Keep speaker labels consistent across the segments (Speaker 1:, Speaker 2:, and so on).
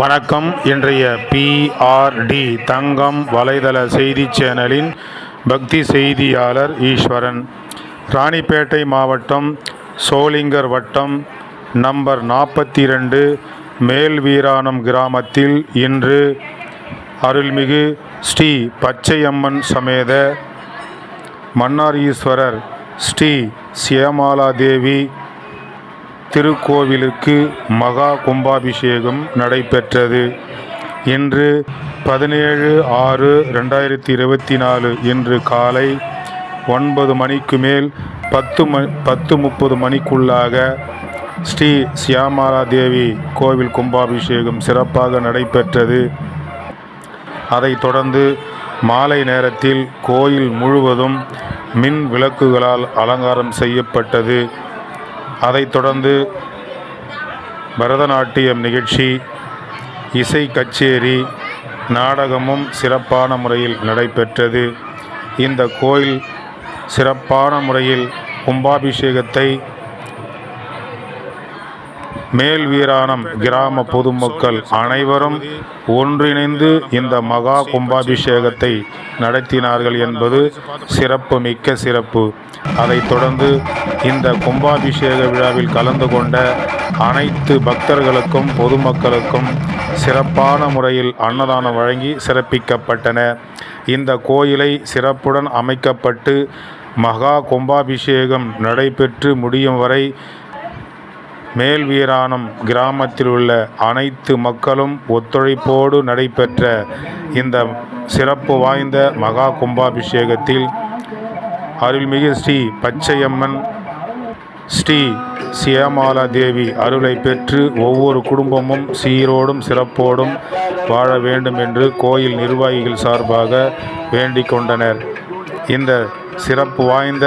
Speaker 1: வணக்கம். இன்றைய பிஆர்டி தங்கம் வலைதள செய்தி சேனலின் பக்தி செய்தியாளர் ஈஸ்வரன். ராணிப்பேட்டை மாவட்டம் சோளிங்கர் வட்டம் நம்பர் நாற்பத்தி ரெண்டு மேல்வீராணம் கிராமத்தில் இன்று அருள்மிகு ஸ்ரீ பச்சையம்மன் சமேத மன்னார் ஈஸ்வரர் ஸ்ரீ சியமாலா தேவி திருக்கோவிலுக்கு மகா கும்பாபிஷேகம் நடைபெற்றது. இன்று பதினேழு ஆறு ரெண்டாயிரத்தி இருபத்தி நாலு இன்று காலை ஒன்பது மணிக்கு மேல் பத்து ம பத்து முப்பது மணிக்குள்ளாக ஸ்ரீ சியாமாலா தேவி கோவில் கும்பாபிஷேகம் சிறப்பாக நடைபெற்றது. அதைத் தொடர்ந்து மாலை நேரத்தில் கோயில் முழுவதும் மின் விளக்குகளால் அலங்காரம் செய்யப்பட்டது. அதைத் தொடர்ந்து பரதநாட்டியம் நிகழ்ச்சி இசை கச்சேரி நாடகமும் சிறப்பான முறையில் நடைபெற்றது. இந்த கோயில் சிறப்பான முறையில் கும்பாபிஷேகத்தை மேல் வீராணம் கிராம பொதுமக்கள் அனைவரும் ஒன்றிணைந்து இந்த மகா கும்பாபிஷேகத்தை நடத்தினார்கள் என்பது சிறப்பு மிக்க சிறப்பு. அதைத் தொடர்ந்து இந்த கும்பாபிஷேக விழாவில் கலந்து கொண்ட அனைத்து பக்தர்களுக்கும் பொதுமக்களுக்கும் சிறப்பான முறையில் அன்னதானம் வழங்கி சிறப்பிக்கப்பட்டன. இந்த கோயிலை சிறப்புடன் அமைக்கப்பட்டு மகா கும்பாபிஷேகம் நடைபெற்று முடியும் வரை மேல்வீராணம் கிராமத்தில் உள்ள அனைத்து மக்களும் ஒத்துழைப்போடு நடைபெற்ற இந்த சிறப்பு வாய்ந்த மகா கும்பாபிஷேகத்தில் அருள்மிகு ஸ்ரீ பச்சையம்மன் ஸ்ரீ சியமாலா தேவி அருளை பெற்று ஒவ்வொரு குடும்பமும் சீரோடும் சிறப்போடும் வாழ வேண்டும் என்று கோயில் நிர்வாகிகள் சார்பாக வேண்டிக் கொண்டனர். இந்த சிறப்பு வாய்ந்த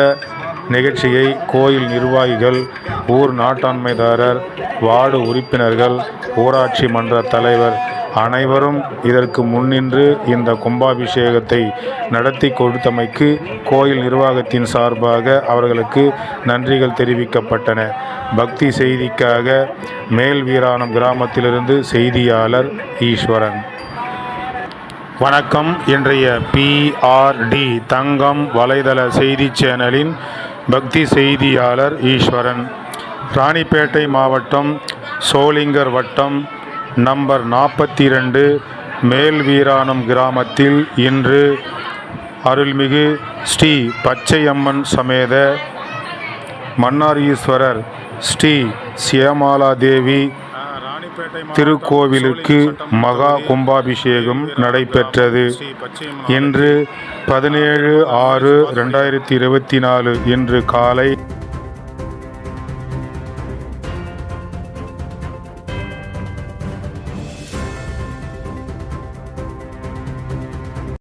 Speaker 1: நிகழ்ச்சியை கோயில் நிர்வாகிகள் ஊர் நாட்டாண்மைதாரர் வார்டு உறுப்பினர்கள் ஊராட்சி மன்ற தலைவர் அனைவரும் இதற்கு முன்னின்று இந்த கும்பாபிஷேகத்தை நடத்தி கொடுத்தமைக்கு கோயில் நிர்வாகத்தின் சார்பாக அவர்களுக்கு நன்றிகள் தெரிவிக்கப்பட்டன. பக்தி செய்திக்காக மேல்வீராணம் கிராமத்திலிருந்து செய்தியாளர் ஈஸ்வரன். வணக்கம். இன்றைய பிஆர்டி தங்கம் வலைதள செய்தி சேனலின் பக்தி செய்தியாளர் ஈஸ்வரன். ராணிப்பேட்டை மாவட்டம் சோளிங்கர் வட்டம் நம்பர் நாற்பத்தி ரெண்டு மேல்வீராணம் கிராமத்தில் இன்று அருள்மிகு ஸ்ரீ பச்சையம்மன் சமேத மன்னார் ஈஸ்வரர் ஸ்ரீ சியமாலா தேவி திருக்கோவிலுக்கு மகா கும்பாபிஷேகம் நடைபெற்றது. இன்று பதினேழு ஆறு ரெண்டாயிரத்தி இருபத்தி நாலு இன்று காலை